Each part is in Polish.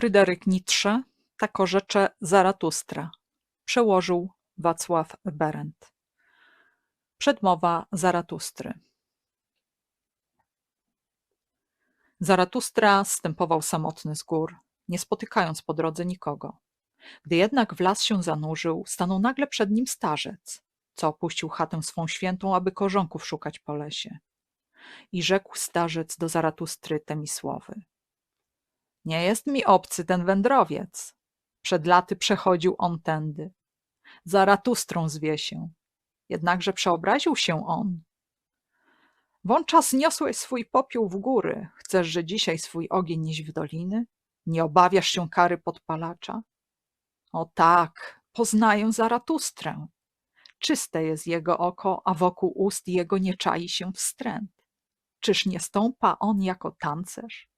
Fryderyk Nietzsche tak orzecze Zaratustra. Przełożył Wacław Berendt. Przedmowa Zaratustry. Zaratustra stępował samotny z gór, nie spotykając po drodze nikogo. Gdy jednak w las się zanurzył, stanął nagle przed nim starzec, co opuścił chatę swą świętą, aby korzonków szukać po lesie. I rzekł starzec do Zaratustry temi słowy. Nie jest mi obcy ten wędrowiec. Przed laty przechodził on tędy. Zaratustrą zwie się. Jednakże przeobraził się on. Wączas niosłeś swój popiół w góry. Chcesz, że dzisiaj swój ogień nieść w doliny? Nie obawiasz się kary podpalacza? O tak, poznaję Zaratustrę. Czyste jest jego oko, a wokół ust jego nie czai się wstręt. Czyż nie stąpa on jako tancerz?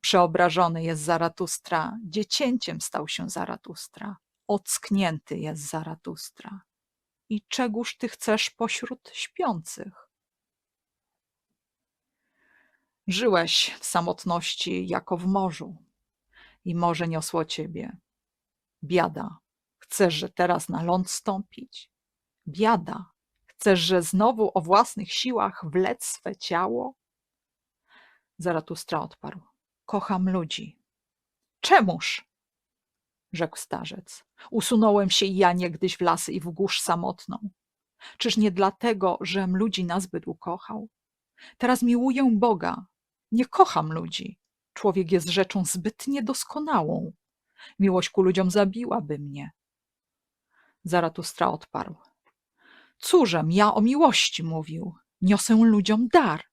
Przeobrażony jest Zaratustra, dziecięciem stał się Zaratustra, ocknięty jest Zaratustra. I czegóż ty chcesz pośród śpiących? Żyłeś w samotności jako w morzu i morze niosło ciebie. Biada, chcesz, że teraz na ląd stąpić? Biada, chcesz, że znowu o własnych siłach wlec swe ciało? Zaratustra odparł. Kocham ludzi. Czemuż? rzekł starzec. Usunąłem się i ja niegdyś w lasy i w górz samotną. Czyż nie dlatego, żem ludzi nazbyt ukochał? Teraz miłuję Boga. Nie kocham ludzi. Człowiek jest rzeczą zbyt niedoskonałą. Miłość ku ludziom zabiłaby mnie. Zaratustra odparł. Cóżem ja o miłości mówił? Niosę ludziom dar.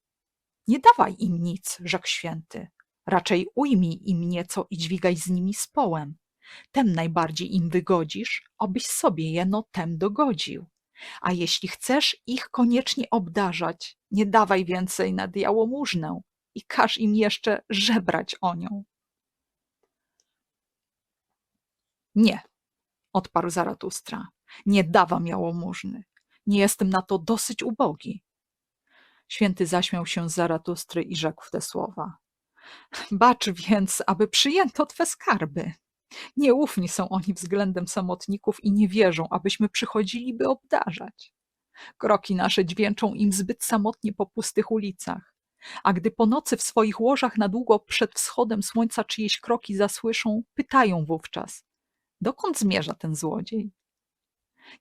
Nie dawaj im nic, rzekł święty. Raczej ujmij im nieco i dźwigaj z nimi z połem. Tem najbardziej im wygodzisz, obyś sobie jeno tem dogodził. A jeśli chcesz ich koniecznie obdarzać, nie dawaj więcej nad jałmużnę i każ im jeszcze żebrać o nią. Nie, odparł Zaratustra, nie dawam jałmużny. Nie jestem na to dosyć ubogi. Święty zaśmiał się z Zaratustry i rzekł w te słowa. Bacz więc, aby przyjęto twe skarby. Nieufni są oni względem samotników i nie wierzą, abyśmy przychodzili, by obdarzać. Kroki nasze dźwięczą im zbyt samotnie po pustych ulicach, a gdy po nocy w swoich łożach na długo przed wschodem słońca czyjeś kroki zasłyszą, pytają wówczas, dokąd zmierza ten złodziej?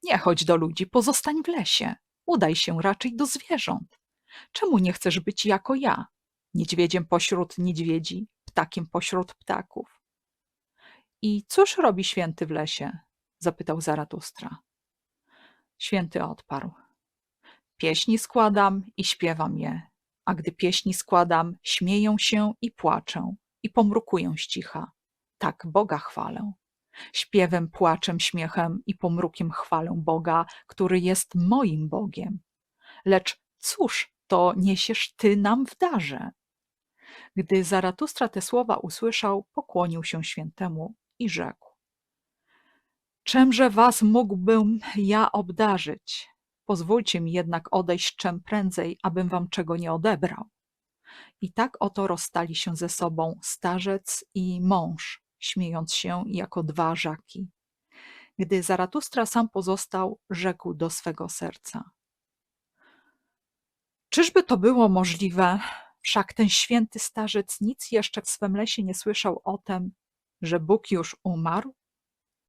Nie chodź do ludzi, pozostań w lesie, udaj się raczej do zwierząt. Czemu nie chcesz być jako ja, niedźwiedziem pośród niedźwiedzi, ptakiem pośród ptaków? I cóż robi święty w lesie? zapytał Zaratustra. Święty odparł. Pieśni składam i śpiewam je, a gdy pieśni składam, śmieję się i płaczę i pomrukuję z cicha. Tak Boga chwalę. Śpiewem, płaczem, śmiechem i pomrukiem chwalę Boga, który jest moim Bogiem. Lecz cóż to niesiesz ty nam w darze? Gdy Zaratustra te słowa usłyszał, pokłonił się świętemu i rzekł. Czemże was mógłbym ja obdarzyć? Pozwólcie mi jednak odejść czem prędzej, abym wam czego nie odebrał. I tak oto rozstali się ze sobą starzec i mąż, śmiejąc się jako dwa żaki. Gdy Zaratustra sam pozostał, rzekł do swego serca. Czyżby to było możliwe? Wszak ten święty starzec nic jeszcze w swym lesie nie słyszał o tem, że Bóg już umarł?